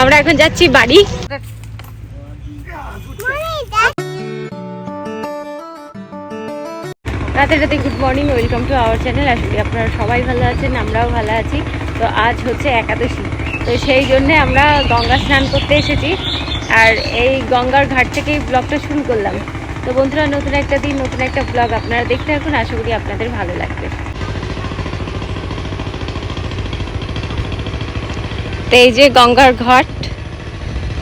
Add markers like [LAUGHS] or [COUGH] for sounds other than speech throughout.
আমরা এখন যাচ্ছি বাড়ি। রাতে রাতে good morning welcome to our channel আসলে আপনারা সবাই ভালো আছেন, আমরাও ভালো আছি। তো আজ হচ্ছে একাদশী। তো সেই জন্যে আমরা গঙ্গা স্নান করতে এসেছি। আর এই গঙ্গার ঘাট থেকেই ব্লগটা শুরু করলাম। তো বন্ধুরা, নতুন একটা দিন, নতুন একটা ব্লগ আপনারা দেখতে থাকুন। আশা করি আপনাদের ভালো লাগবে। তো এই যে গঙ্গার ঘাট।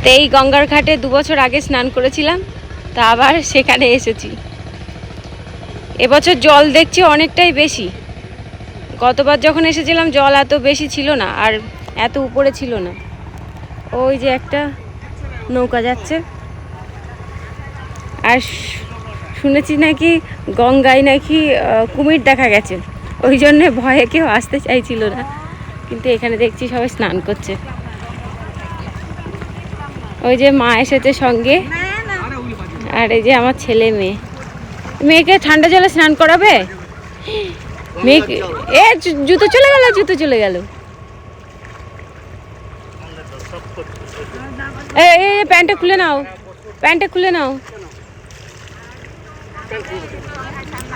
তো এই গঙ্গার ঘাটে দু বছর আগে স্নান করেছিলাম, তো আবার সেখানে এসেছি। এবছর জল দেখছি অনেকটাই বেশি। গতবার যখন এসেছিলাম, জল এত বেশি ছিল না, আর এত উপরে ছিল না। ওই যে একটা নৌকা যাচ্ছে। আর শুনেছি নাকি গঙ্গায় নাকি কুমির দেখা গেছে। ওই জন্য ভয়ে কেউ আসতে চাইছিল না। কিন্তু এখানে দেখছি সবাই স্নান করছে। ওই যে মা এসেছে সঙ্গে। আর এই যে আমার ছেলে মেয়ে। মেয়েকে ঠান্ডা জলে স্নান করাবে? মেয়ে এ জুতো চলে গেল জুতো চলে গেল। এই, প্যান্টটা খুলে নাও। প্যান্টটা খুলে নাও।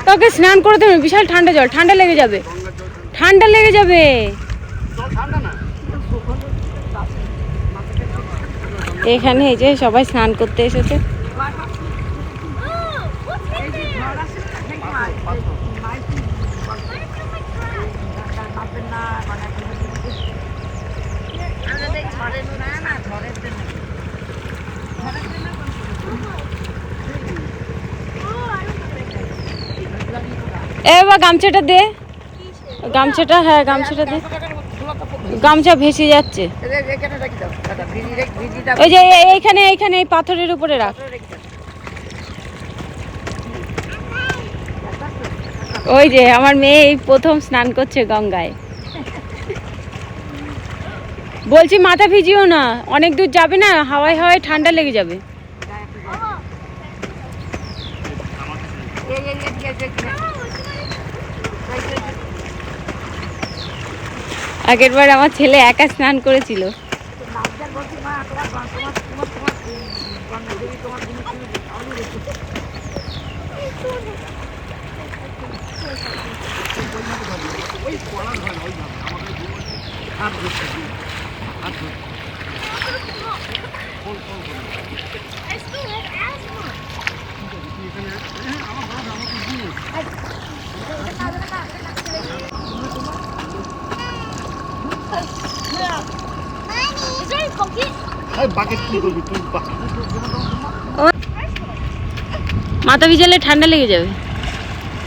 তোকে স্নান করে দেবে বিশাল ঠান্ডা জল ঠান্ডা লেগে যাবে। ঠান্ডা লেগে যাবে। এখানে এই যে সবাই স্নান করতে এসেছে। এ বাবা, গামছাটা দে। গামছাটা হ্যাঁ গামছাটা দে। গামছা ভেসে যাচ্ছে। ওই যে এইখানে এইখানে এই পাথরের উপরে রাখ। ওই যে আমার মেয়ে এই প্রথম স্নান করছে গঙ্গায়। বলছি মাথা ভিজিও না অনেক দূর যাবে না হাওয়ায় হাওয়ায় ঠান্ডা লেগে যাবে। আগের বার আমার ছেলে একা স্নান করেছিল মাথা ভিজালে ঠান্ডা লেগে যাবে।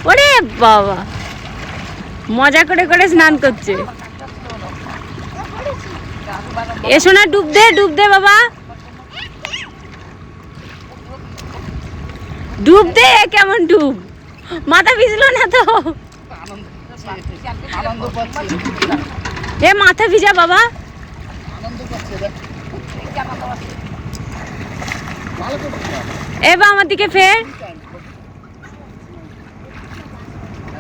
ওরে বাবা। মজা করে করে স্নান করছে। এসো না ডুব দে ডুব দে বাবা। ডুব দে কেমন ডুব। মাথা ভিজলো না তো? আনন্দ এ মাথা ভিজা বাবা। এ বা আমার দিকে ফের।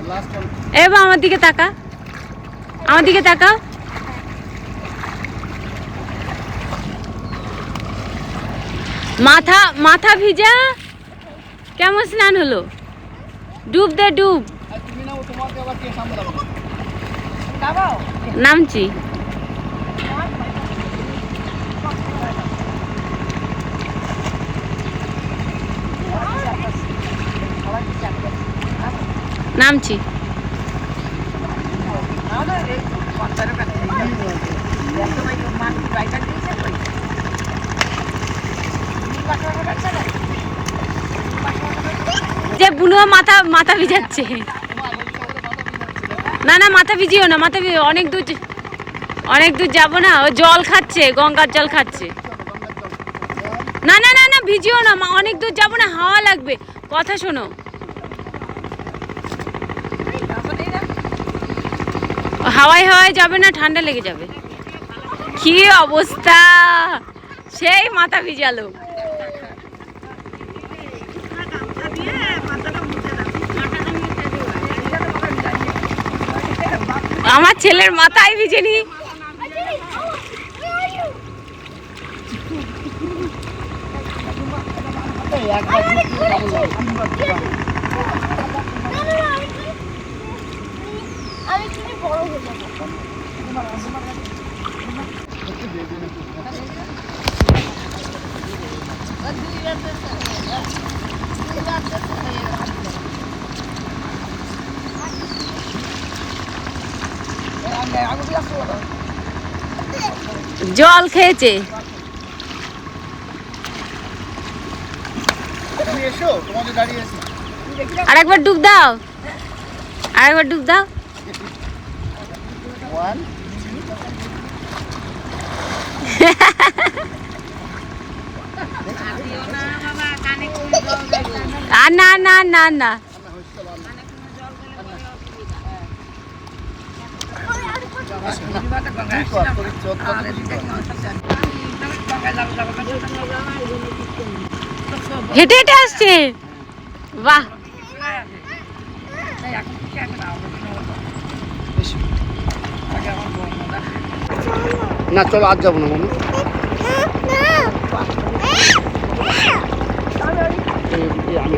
লাস্ট এ বা আমার দিকে তাকা। আমার দিকে তাকাও। মাথা মাথা ভিজা। কেমন স্নান হলো? ডুব দে, ডুব। তুমি নাও, তোমাকে আবার কে সামলাবে? নামছি। নামছি। যে বুনুয়া মাথা মাথা ভিজাচ্ছে। না না, মাথা ভিজিও না, মাথা অনেক দূর অনেক দূর যাব না, ও জল খাচ্ছে, গঙ্গার জল খাচ্ছে। না না না না, ভিজিও না, মা, অনেক দূর যাব না, হাওয়া লাগবে, কথা শোনো। হাওয়ায় হাওয়ায় যাবে না, ঠান্ডা লেগে যাবে। কি অবস্থা? সেই মাথা ভিজালো। আমার ছেলের মাথায় ভিজেনি দিয়ে কামড় লাগাবে, তিনবার তিনবার। আমি কিন্তু বড় হয়ে যাব একটু দিয়ে দিন একটু। জল খেয়েছে। আর একবার ডুব দাও। আর একবার ডুব দাও। আর না না না না। হেঁটে হেঁটে আসছে বাহ না চলো আজ যাব না মামু এই- এই আমি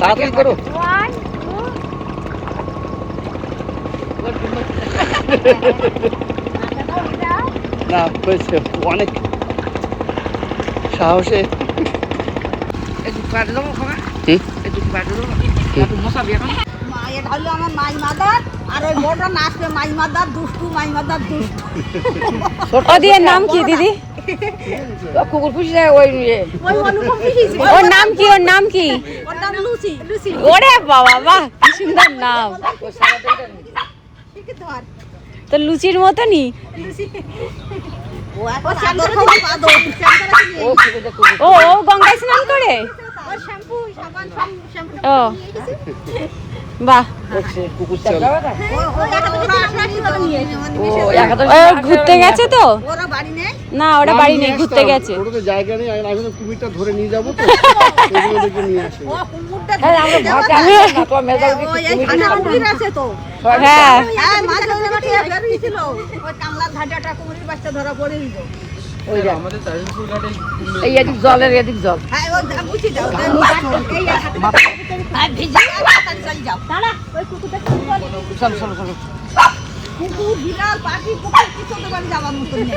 তাড়াতাড়ি করো। না হয়েছে। অনেক সাহসে। আমার মাই মাদার আর ওই বড়টা নাচবে মাই মাদার দুষ্টু মাই মাদার দুষ্টু ওদের নাম কি দিদি? কুকুর পুষি ওই ওর নাম কি ওর নাম কি? ওর বাবা বাহ কি সুন্দর নাম। তো লুচির মতনই? ও গঙ্গায় স্নান করে? ওর শ্যাম্পু সাবান সব শ্যাম্পু ও। বাহ। ও ঘুরতে গেছে তো? ওরা বাড়ি নেই? না ওরা বাড়ি নেই ঘুরতে গেছে। জায়গা নেই আমি কুমিরটা ধরে নিয়ে যাব তো [LAUGHS] নিয়ে হ্যাঁ হ্যাঁ ধরে পড়ে জলের এদিক জল। এই হ্যাঁ ভিজে চল যাও। দাঁড়া ওই কুকুরটা কি বলে চলো চলো চলো। কুকুর বিড়াল পাখি কুকুর কিছু তো বাড়ি যাওয়ার মতন নেই।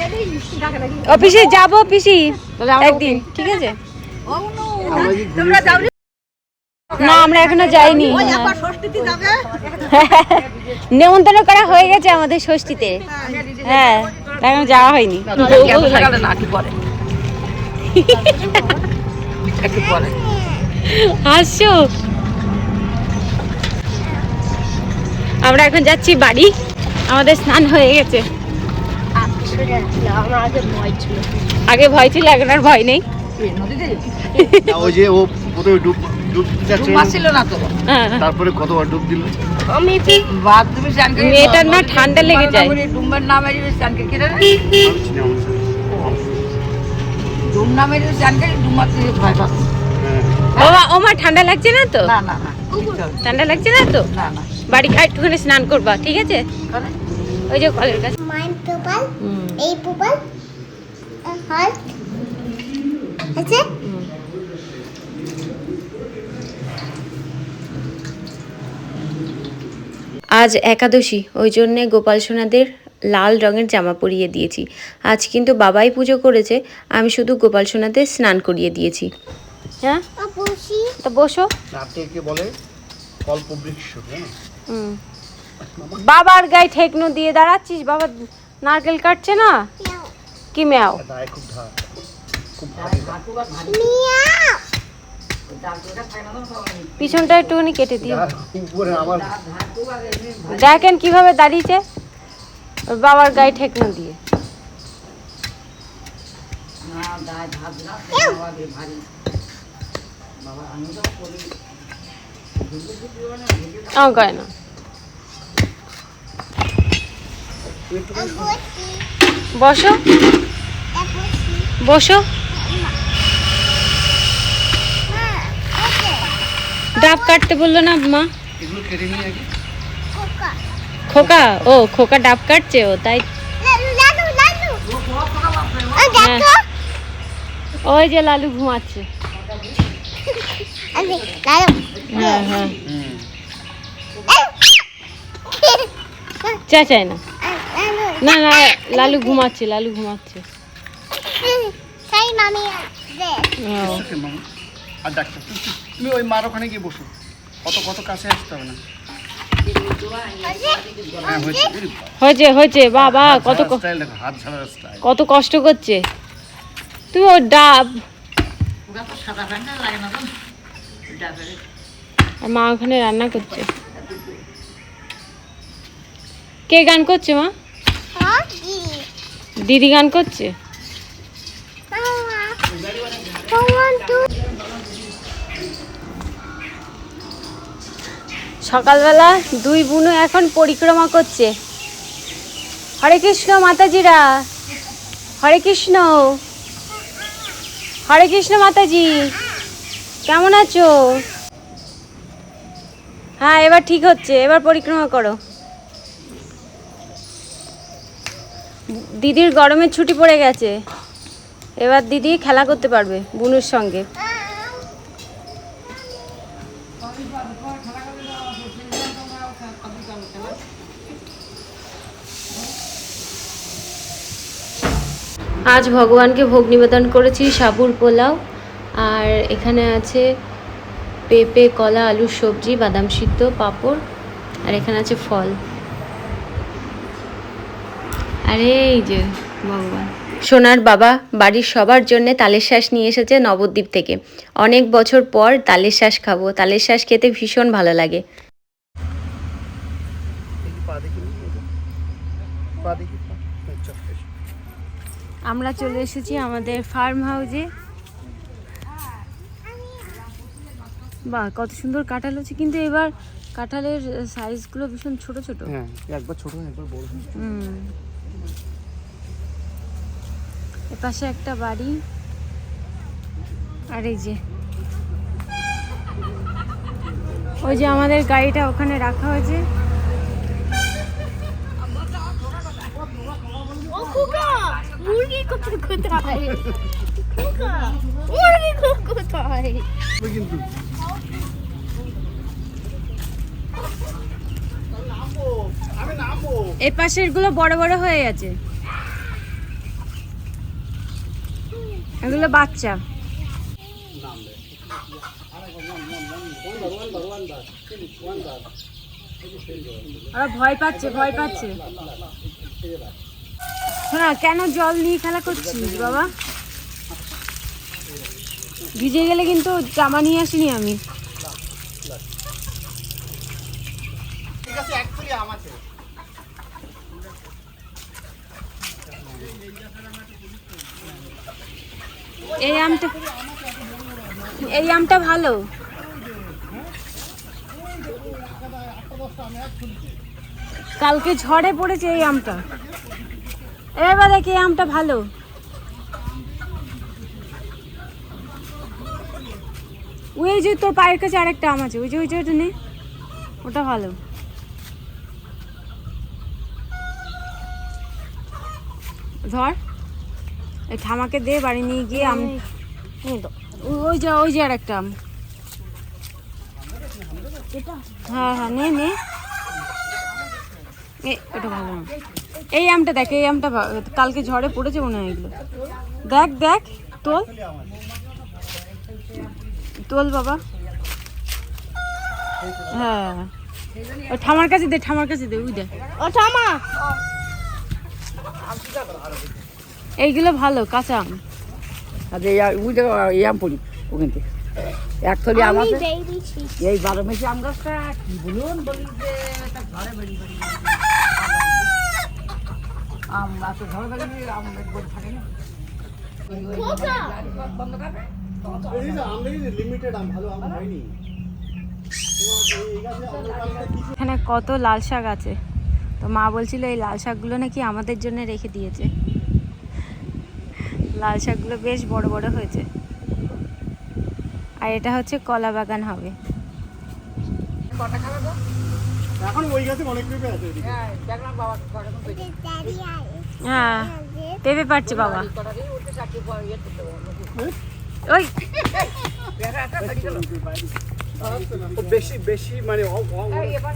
গেলেই ও পিসি যাব পিসি। একদিন ঠিক আছে? ও নো আমরা কি তোমরা যাও না? আমরা এখনও যাইনি। ওই একবার ষষ্ঠীতে যাবে? নেমন্তন্ন করা হয়ে গেছে আমাদের ষষ্ঠীতে। হ্যাঁ এখনও যাওয়া হয়নি। [LAUGHS] একটু পরে। হাসছো আমরা এখন যাচ্ছি বাড়ি আমাদের স্নান হয়ে গেছে আগে ভয় ছিল এখন আর ভয় নেই না, ওই যে ও প্রথমে ডুব ডুব যাচ্ছে। ডুব ছিল না তো হ্যাঁ। তারপরে কতবার ডুব দিল বাদ তুমি স্নান করে মেয়েটার না ঠান্ডা লেগে যায়। ডুম্বার নামে। ডুম নামে ভয় হ্যাঁ। ও ও মা ঠান্ডা লাগছে না তো? না না না ঠান্ডা লাগছে না তো? না না। বাড়ি আর একটুখানি স্নান করবা ঠিক আছে? ওই যে কলের কাছে। মাইন এই আছে? আজ একাদশী ওই জন্যে গোপাল সোনাদের লাল রঙের জামা পরিয়ে দিয়েছি। আজ কিন্তু বাবাই পুজো করেছে আমি শুধু গোপাল সোনাদের স্নান করিয়ে দিয়েছি। হ্যাঁ? বসি। তো বসো। নারকেলকে বলে কল্প বৃক্ষ হ্যাঁ? হুম। বাবার গায়ে ঠেকনো দিয়ে দাঁড়াচ্ছিস বাবা নারকেল কাটছে না? কি ম্যাও? পিছনটা একটুখানি কেটে দিও। দেখেন কীভাবে দাঁড়িয়েছে বাবার গায়ে ঠেকনো দিয়ে। আমার গায়ে না। বসো। বসো। ডাব কাটতে বলল না মা? খোকা? ও খোকা ডাব কাটছে ও তাই লালু লালু লালু। ও হ্যাঁ। ওই যে লালু ঘুমাচ্ছে। হ্যাঁ হ্যাঁ। হুম চেঁচায় না। না না লালু ঘুমাচ্ছে লালু ঘুমাচ্ছে। আর ডাক্তার তুমি- ওই মার ওখানে গিয়ে বসো। কত কত কাছে আসতে হবে না। হ্যাঁ হয়েছে হয়েছে? বাবা কত কত কষ্ট করছে। তুমি ও ডাব। মা ওখানে রান্না করছে। কে গান করছে মা? দিদি গান করছে? সকালবেলা দুই বুনু এখন পরিক্রমা করছে। হরে কৃষ্ণ মাতাজিরা, হরে কৃষ্ণ। হরে কৃষ্ণ মাতাজি। কেমন আছো? হ্যাঁ এবার ঠিক হচ্ছে, এবার পরিক্রমা করো। দিদির গরমের ছুটি পড়ে গেছে। এবার দিদি খেলা করতে পারবে, বুনুর সঙ্গে। আজ ভগবানকে ভোগ নিবেদন করেছি সাবুর পোলাও। আর এখানে আছে পেঁপে কলা আলুর সবজি বাদাম সিদ্ধ পাঁপড় আর এখানে আছে ফল। আরে এই যে ভগবান। সোনার বাবা বাড়ির সবার জন্য তালের শ্বাস নিয়ে এসেছে নবদ্বীপ থেকে। অনেক বছর পর তালের শ্বাস খাব। তালের শ্বাস খেতে ভীষণ ভালো লাগে। আমরা চলে এসেছি আমাদের ফার্ম হাউসে বাহ কত সুন্দর কাঁঠাল হচ্ছে। কিন্তু এবার কাঁঠালের সাইজগুলো ভীষণ ছোট ছোট। হ্যাঁ একবার ছোট একবার বড়। হুম। এপাশে একটা বাড়ি। আর এই যে ওই যে আমাদের গাড়িটা ওখানে রাখা হয়েছে। ও কোথায় কোথায়? এই পাশেরগুলো বড় বড় হয়ে গেছে। এগুলো বাচ্চা। ওরা ভয় পাচ্ছে ভয় পাচ্ছে। হ্যাঁ কেন জল নিয়ে খেলা করছিস বাবা? ভিজে গেলে কিন্তু জামা নিয়ে আসিনি আমি। ঠিক আছে। এই আমটা এই আমটা ভালো। কালকে ঝড়ে পড়েছে এই আমটা। এবার দেখি এই আমটা ভালো। ওই যে তোর পায়ের কাছে আরেকটা আম আছে, ওই যে ওই যে ওটা নে। ওটা ভালো। ধর। ঠামাকে দে বাড়ি নিয়ে গিয়ে আম ওই- যে ওই যে আর একটা আম। হ্যাঁ হ্যাঁ নে নে। এ ওটা ভালো এই আমটা দেখ এই আমটা কালকে ঝড়ে পড়েছে মনে হয় এগুলো। দেখ দেখ তোল। তোল বাবা। হ্যাঁ। ওই ঠামার কাছে দে ঠামার কাছে দে ওই দেখ ও থামা এইগুলো ভালো কাঁচা আম। আচ্ছা এই উই দেখো এই আম পড়ি ওখান থেকে। এক থলি আম আছে। এই বারো মেশি আম গাছটা কি বলুন বলি যে এটা ঘরে বেরি বেরি আম গাছ ঘরে বেরি আম থাকে না। বন্ধ করবে এই যে আম দেখেছি লিমিটেড আম ভালো আম হয়নি। তোমার এই গাছে আমের কালকে কিছু এখানে কত লাল শাক আছে। তো মা বলছিল এই লাল শাকগুলো নাকি আমাদের জন্য রেখে দিয়েছে। লাল শাকগুলো বেশ বড় বড় হয়েছে। আর এটা হচ্ছে কলা বাগান হবে। এখন ওই গাছে অনেক পেঁপে আছে হ্যাঁ দেখলাম বাবা. হ্যাঁ পেঁপে পাচ্ছে বাবা। কটা দিয়ে উঠতে চাকরি পর ইয়ে করতে হবে ওই। বেশি বেশি মানে অ- অ-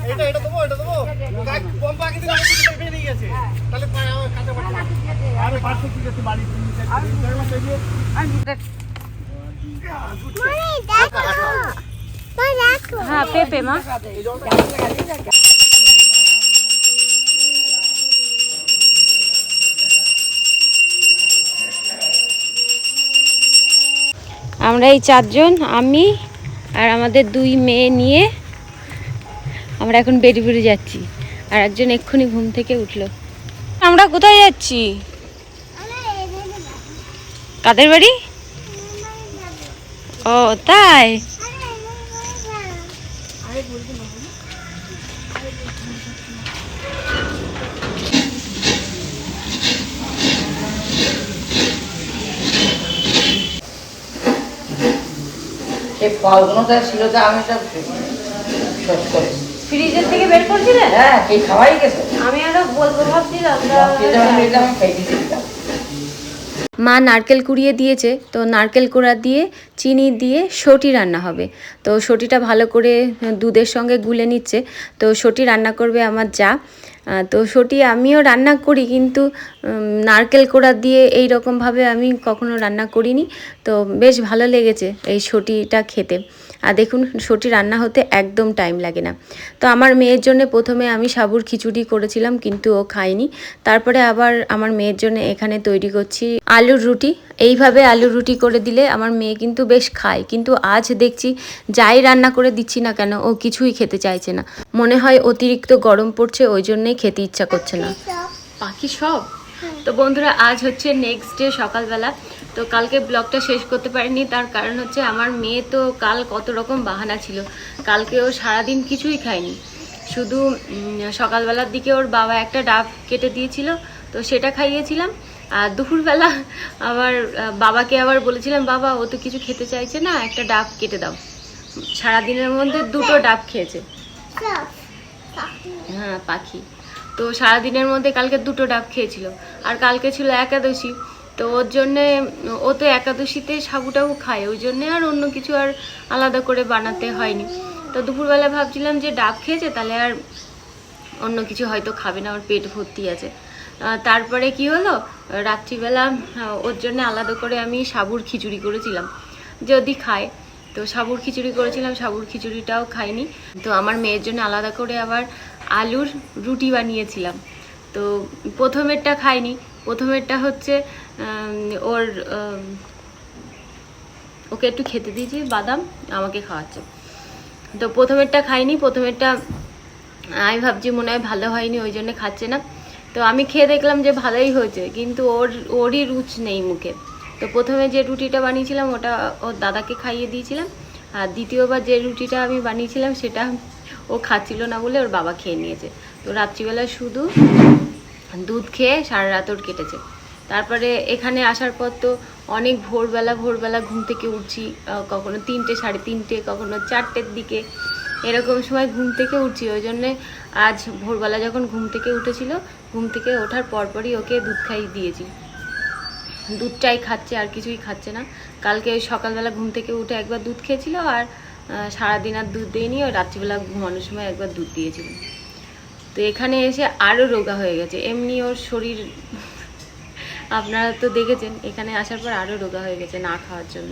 এটা এটা দেবো এটা দেবো। কম পাখি দিলে আমি কিছু বেরিয়ে গেছে। তাহলে কাঁচা পাঠা আরে পারছ ঠিক আছে বাড়ি তুমি দেখলাম সেগুলো Mommy, দেখো। মা, দেখো। হ্যাঁ পেঁপে মা। আমরা এই চারজন আমি আর আমাদের দুই মেয়ে নিয়ে আমরা এখন বেরিয়ে বেরিয়ে যাচ্ছি। আর একজন এক্ষুনি ঘুম থেকে উঠল। আমরা কোথায় যাচ্ছি। কাদের বাড়ি? ও, তাই? এই ফলগুলো তো ছিল যে আমি সব শেষ করে ফ্রিজের থেকে বের করছিলেন হ্যাঁ কে খাওয়াই গেছে? আমি আরও বলব ভাবছিলাম আমি খাই মা নারকেল কুড়িয়ে দিয়েছে তো নারকেল কোড়া দিয়ে চিনি দিয়ে সটি রান্না হবে। তো সটিটা ভালো করে দুধের সঙ্গে গুলে নিচ্ছে। তো সটি রান্না করবে আমার যা। তো সটি আমিও রান্না করি, কিন্তু নারকেল কোড়া দিয়ে এই রকমভাবে আমি কখনো রান্না করিনি। তো বেশ ভালো লেগেছে এই সটিটা খেতে। আর দেখুন, সটি রান্না হতে একদম টাইম লাগে না। তো আমার মেয়ের জন্য প্রথমে আমি সাবুর খিচুড়ি করেছিলাম, কিন্তু ও খায়নি। তারপরে আবার আমার মেয়ের জন্য এখানে তৈরি করছি আলুর রুটি। এইভাবে আলুর রুটি করে দিলে আমার মেয়ে কিন্তু বেশ খায়। কিন্তু আজ দেখছি যাই রান্না করে দিচ্ছি না কেন, ও কিছুই খেতে চাইছে না। মনে হয় অতিরিক্ত গরম পড়ছে, ওই জন্যই খেতে ইচ্ছা করছে না। বাকি সব? তো বন্ধুরা আজ হচ্ছে নেক্সট ডে সকালবেলা। তো কালকে ব্লগটা শেষ করতে পারিনি তার কারণ হচ্ছে আমার মেয়ে তো কাল কত রকম বাহানা ছিল। কালকে ও সারাদিন কিছুই খায়নি। শুধু সকালবেলার দিকে ওর বাবা একটা ডাব কেটে দিয়েছিল তো সেটা খাইয়েছিলাম। আর দুপুরবেলা আবার বাবাকে আবার বলেছিলাম বাবা ও তো কিছু খেতে চাইছে না একটা ডাব কেটে দাও। সারাদিনের মধ্যে দুটো ডাব খেয়েছে। হ্যাঁ পাখি। তো সারাদিনের মধ্যে কালকে দুটো ডাব খেয়েছিল। আর কালকে ছিল একাদশী। তো ওর জন্যে, ও তো একাদশীতে সাবুটাও খায়। ওই জন্যে আর অন্য কিছু আর আলাদা করে বানাতে হয়নি। তো দুপুরবেলা ভাবছিলাম যে ডাব খেয়েছে, তাহলে আর অন্য কিছু হয়তো খাবে না, ওর পেট ভর্তি আছে। তারপরে কি হলো? রাত্রিবেলা ওর জন্য আলাদা করে আমি সাবুর খিচুড়ি করেছিলাম। যদি খায়, তো সাবুর খিচুড়ি করেছিলাম, সাবুর খিচুড়িটাও খাইনি। তো আমার মেয়ের জন্য আলাদা করে আবার আলুর রুটি বানিয়েছিলাম। তো প্রথমেরটা খাইনি। প্রথমেরটা হচ্ছে ওর ওকে একটু খেতে দিয়েছি, বাদাম, আমাকে খাওয়াচ্ছে। তো প্রথমেরটা খাইনি, প্রথমেরটা, আমি ভাবছি মনে হয় ভালো হয়নি, ওই জন্য খাচ্ছে না। তো আমি খেয়ে দেখলাম যে ভালোই হয়েছে, কিন্তু ওর, ওরই রুচ নেই মুখে। তো প্রথমে যে রুটিটা বানিয়েছিলাম, ওটা ওর দাদাকে খাইয়ে দিয়েছিলাম। আর দ্বিতীয়বার যে রুটিটা আমি বানিয়েছিলাম, সেটা ও খাচ্ছিল না বলে ওর বাবা খেয়ে নিয়েছে। তো রাত্রিবেলা শুধু দুধ খেয়ে সারা রাত ওর কেটেছে। তারপরে এখানে আসার পর তো অনেক ভোরবেলা ভোরবেলা ঘুম থেকে উঠছি কখনো তিনটে, সাড়ে তিনটে, কখনো চারটের দিকে। এরকম সময় ঘুম থেকে উঠছি। ওই জন্যে আজ ভোরবেলা যখন ঘুম থেকে উঠেছিল, ঘুম থেকে ওঠার পরপরই ওকে দুধ খাইয়ে দিয়েছি। দুধটাই খাচ্ছে, আর কিছুই খাচ্ছে না। কালকে সকালবেলা ঘুম থেকে উঠে একবার দুধ খেয়েছিল আর সারাদিন আর দুধ দেয়নি ওই রাত্রিবেলা ঘুমানোর সময় একবার দুধ দিয়েছিল তো এখানে এসে আরও রোগা হয়ে গেছে। এমনি ওর শরীর, আপনারা তো দেখেছেন, এখানে আসার পর আরও রোগা হয়ে গেছে না খাওয়ার জন্য।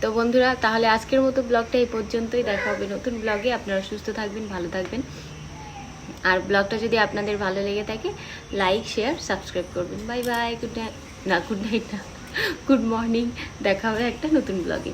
তো বন্ধুরা, তাহলে আজকের মতো ব্লগটা এই পর্যন্তই। দেখা হবে নতুন ব্লগে। আপনারা সুস্থ থাকবেন, ভালো থাকবেন। আর ব্লগটা যদি আপনাদের ভালো লেগে থাকে লাইক শেয়ার সাবস্ক্রাইব করবেন। বাই বাই গুড নাইট না গুড নাইট না। গুড মর্নিং দেখা হবে একটা নতুন ব্লগে।